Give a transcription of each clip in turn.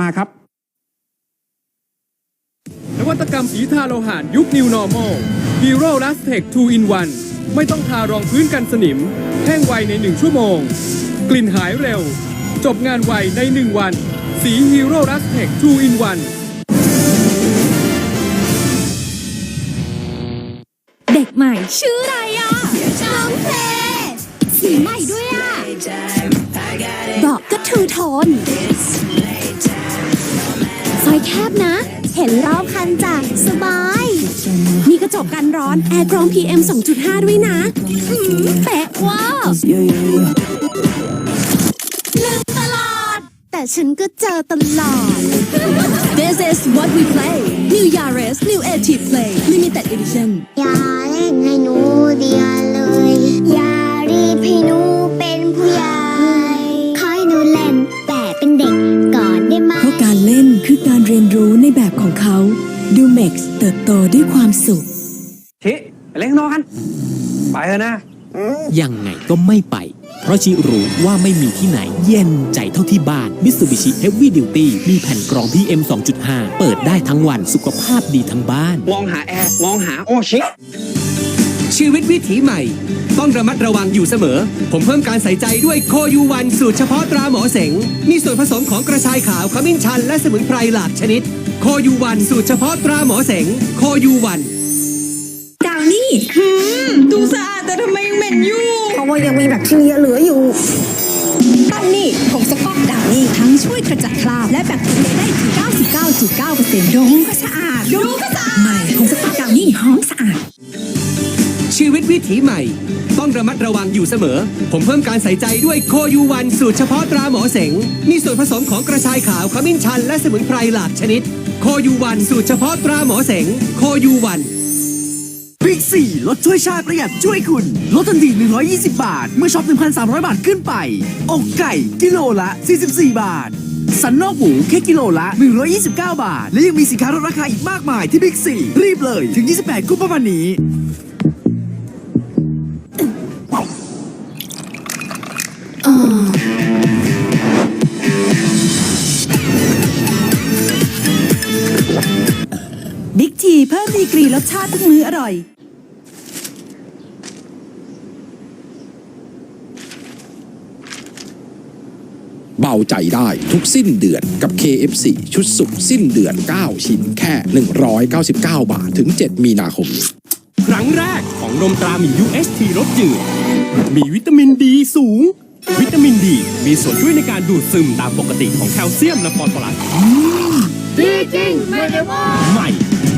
มาครับ นวัตกรรมสีทาโลหะยุค New Normal Hero Last Tech 2 in 1 ไม่ต้องทารองพื้นกันสนิม แห้งไวใน 1 ชั่วโมง กลิ่นหายเร็ว จบงานไวใน 1 วัน สี Hero Last Tech 2 in 1 เด็กใหม่ชื่ออะไรอะน้องเพลสีใหม่ด้วยอะเบอกก็ทูโทนซ อยแคบนะ เห็นรอบคันจ้ะสบาย มีกระจกกันร้อน แอร์กรอง PM 2.5 ด้วยนะหืมเป๊ะเว่าลืมตลอด แต่ฉันก็เจอตลอด This is what we play New Yaris New AT Play Limited Edition อย่า ไปเถอะนะ ยังไงก็ไม่ไป เพราะชิรู้ว่าไม่มีที่ไหนเย็นใจเท่าที่บ้าน Mitsubishi Heavy Duty มีแผ่นกรอง PM 2.5 เปิดได้ทั้งวันสุขภาพดีทั้งบ้าน มองหาแอร์ มองหาโอชิ ชีวิตวิถีใหม่ ต้องระมัดระวังอยู่เสมอ ผมเพิ่มการใส่ใจด้วยโคยูวันสูตรเฉพาะตราหมอเสง มีส่วนผสมของกระชายขาวขมิ้นชันและสมุนไพรหลากชนิด โคยูวันสูตรเฉพาะตราหมอเสง โคยูวัน ดาวนี่ดูสะอาดแต่ทำไมยังเหม็นอยู่เพราะว่ายังมีแบคทีเรียเหลืออยู่ตั้งนี่ผงสก๊อกดาวนี่ทั้งช่วยขจัดคราบและแบคทีเรียได้ถึง99.9%ดมก็สะอาดดูก็สะอาดใหม่ผงสก๊อกดาวนี่หอมสะอาดชีวิตวิถีใหม่ ต้องระมัดระวังอยู่เสมอ ผมเพิ่มการใส่ใจด้วยโคยูวันสูตรเฉพาะตราหมอเสง มีส่วนผสมของกระชายขาวขมิ้นชันและสมุนไพรหลากชนิด โคยูวันสูตรเฉพาะตราหมอเสง โคยูวัน บิ๊กซีลดช่วยชาติประหยัดช่วยคุณ ลดทันที 120 บาท เมื่อช็อป 1,300 บาทขึ้นไป อกไก่กิโลละ 44 บาท สันนอกหมูแค่กิโลละ 129 บาท และยังมีสินค้าลดราคาอีกมากมายที่บิ๊กซีรีบเลยถึง 28 กุมภาพันธ์นี้บิ๊กทีเพิ่มดีกรีรสชาติทุกมื้ออร่อย เบาใจได้ทุกสิ้นเดือนกับ KFC ชุดสุกสิ้นเดือน 9 ชิ้นแค่ 199 บาทถึง 7 มีนาคมนี้ครั้งแรกของนมตราหมี UST รสจืด มีวิตามินดีสูง วิตามินดีมีส่วนช่วยในการดูดซึมตามปกติของแคลเซียมและฟอสฟอรัสดีจริงไม่ได้ว่าใหม่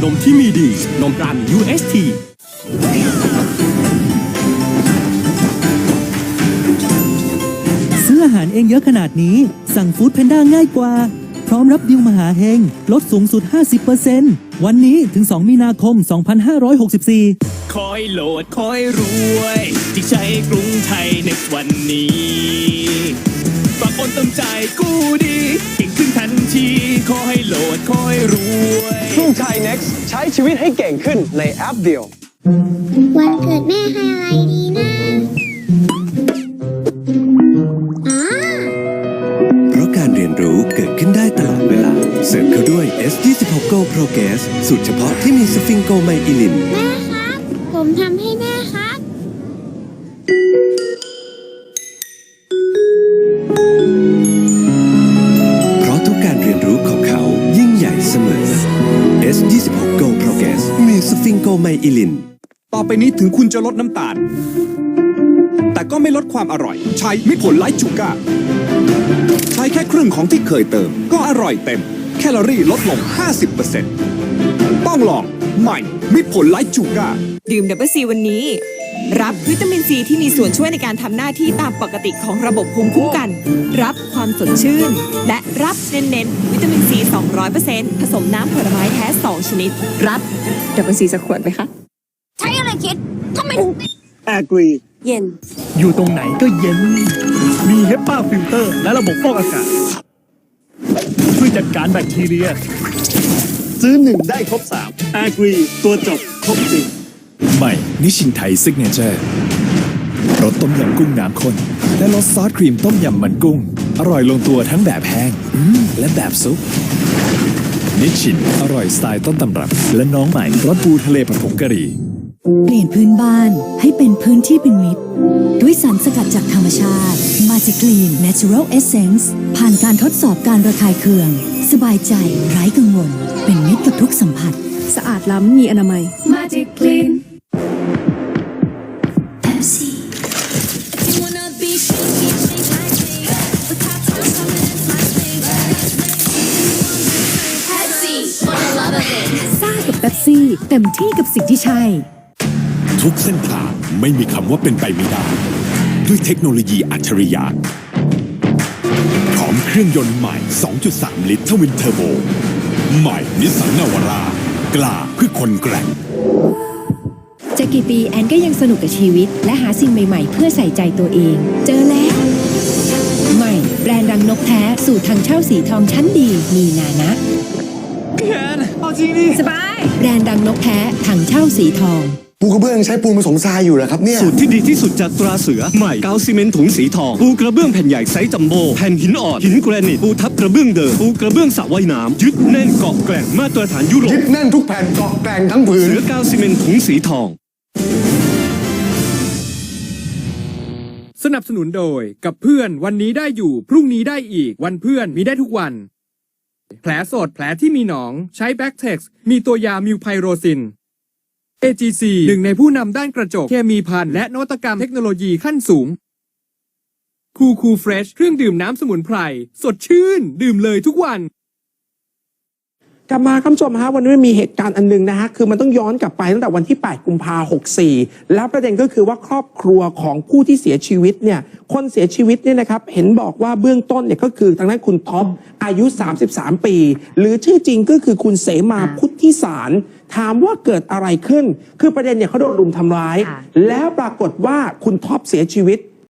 นมที่มีดี นมตราหมี UST เองเยอะขนาดนี้ สั่งฟู้ดแพนด้าง่ายกว่า พร้อมรับดิวมหาเฮง ลดสูงสุด 50%วันนี้ถึง 2 มีนาคม 2564 คอยโหลดคอยรวย ที่ใช้กรุงไทยในวันนี้ฝากคนเติมใจกู้ดีเก่งขึ้นทันทีขอให้โหลดคอยรวยกรุงไทย next ใช้ชีวิตให้เก่งขึ้นในแอปเดียว วันเกิดแม่ให้อะไรดี S26 Go Progress สูตรเฉพาะที่มีสฟิงโกไมอิลิน แม่ครับ ผมทำให้แม่ครับ เพราะทุกการเรียนรู้ของเขายิ่งใหญ่เสมอ S26 Go Progress มีสฟิงโกไมอิลิน ต่อไปนี้ถึงคุณจะลดน้ำตาล แต่ก็ไม่ลดความอร่อย ใช้มิตรผลไลท์ชูการ์ใช้แค่ครึ่งของที่เคยเติม ก็อร่อยเต็ม แคลอรี่ลดลง 50%ต้องลองใหม่มิตรผลไลท์ชูการ์ดื่มดับเบิลซีวันนี้ รับวิตามินซีที่มีส่วนช่วยในการทำหน้าที่ตามปกติของระบบภูมิคุ้มกัน รับความสดชื่น และรับเน้นๆวิตามินซี 200%ผสมน้ำผลไม้แท้ 2 ชนิด รับดับเบิลซีสักขวดไหมคะ ใช้อะไรคิดทำไมถึงเย็น อยู่ตรงไหนก็เย็น มีเฮปป้าฟิลเตอร์และระบบฟอกอากาศช่ วยจัดการแบคทีเรีย ซื้อหนึ่งได้ครบสามอากรีตัวจบครบจริงใหม่ นิชินไทยซิกเนเจอร์รสต้มยำกุ้งน้ำข้น และรสซอสครีมต้มยำมันกุ้ง อร่อยลงตัวทั้งแบบแห้งอืมและแบบซุปนิชชิน อร่อยสไตล์ต้นตำรับ และน้องใหม่รสปูทะเลผัดผงกะหรี่ เปลี่ยนพื้นบ้านให้เป็นพื้นที่เป็นมิตรด้วย สารสกัดจากธรรมชาติ มาจาก Clean Natural Essence ผ่านการทดสอบการระคายเคือง สบายใจ ไร้กังวล เป็นมิตรกับทุกสัมผัส สะอาดล้ำมีอนามัย Magic Clean Pepsi for the love of it ซ่ากับเป๊ปซี่ เต็มที่กับสิ่งที่ใช่ ทุกเส้นทางไม่มีคำว่าเป็นไปไม่ได้ ด้วยเทคโนโลยีอัจฉริยะพร้อมเครื่องยนต์ใหม่ 2.3 ลิตรทวินเทอร์โบ ใหม่นิสสันนาวาร่ากล้าเพื่อคนแกร่งจะกี่ปีแอนก็ยังสนุกกับชีวิต และหาสิ่งใหม่ๆ เพื่อใส่ใจตัวเอง เจอแล้ว ใหม่ แบรนด์รังนกแท้สูตรทางเช่าสีทองชั้นดีมีนานะสบาย แบรนด์รังนกแท้ทางเช่าสีทอง ปูกระเบื้องใช้ปูนผสมทรายอยู่เหรอครับเนี่ย สูตรที่ดีที่สุดจากตราเสือใหม่กาวซีเมนต์ถุงสีทองปูกระเบื้องแผ่นใหญ่ไซส์จัมโบ้แผ่นหินอ่อนหินแกรนิตปูทับกระเบื้องเดิมปูกระเบื้องสระว่ายน้ำยึดแน่นเกาะแกร่งมาตรฐานยุโรยึปดแน่นทุกแผ่นเกาะแกร่งทั้งผืน เสือกาวซีเมนต์ถุงสีทอง สนับสนุนโดยกับเพื่อนวันนี้ได้อยู่ พรุ่งนี้ได้อีกวันเพื่อนมีได้ทุกวัน แผลสดแผลที่มีหนอง ใช้แบ็กเท็กซ์มีตัวยามิวไพโรซิน AGC หนึ่งในผู้นำด้านกระจก เคมีพันและนวัตกรรมเทคโนโลยีขั้นสูง คูคูเฟรชเครื่องดื่มน้ำสมุนไพร สดชื่น ดื่มเลยทุกวัน กลับมาคำชมฮะวันนี้มันมีเหตุการณ์อันหนึงนะฮะคือมันต้องย้อนกลับไปตั้งแต่วันที่ 8 กุมภา64 แล้วประเด็นก็คือว่าครอบครัวของผู้ที่เสียชีวิตเนี่ยคนเสียชีวิตเนี่ยนะครับเห็นบอกว่าเบื้องต้นเนี่ยก็คือทางด้านคุณท็อปอายุ 33 ปี หรือชื่อจริงก็คือคุณเสมาพุทธิสาร ถามว่าเกิดอะไรขึ้น คือประเด็นเนี่ยเขาโดนรุมทำร้าย แล้วปรากฏว่าคุณท็อปเสียชีวิต